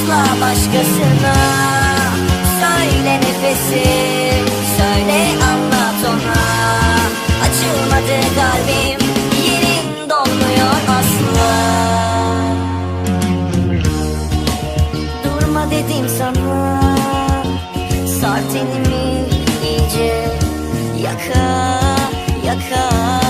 asla başkasına. Söyle nefesim söyle anlat ona. Açılmadı kalbim yerin dolmuyor asla. Durma dedim sana. Sar tenimi iyice Yaka yaka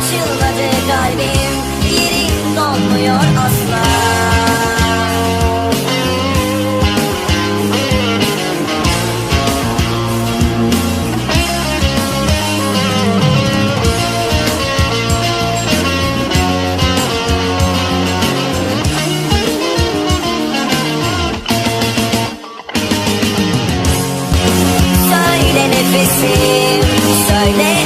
Açılmadı kalbim Yerim dolmuyor asla. Söyle nefesim, söyle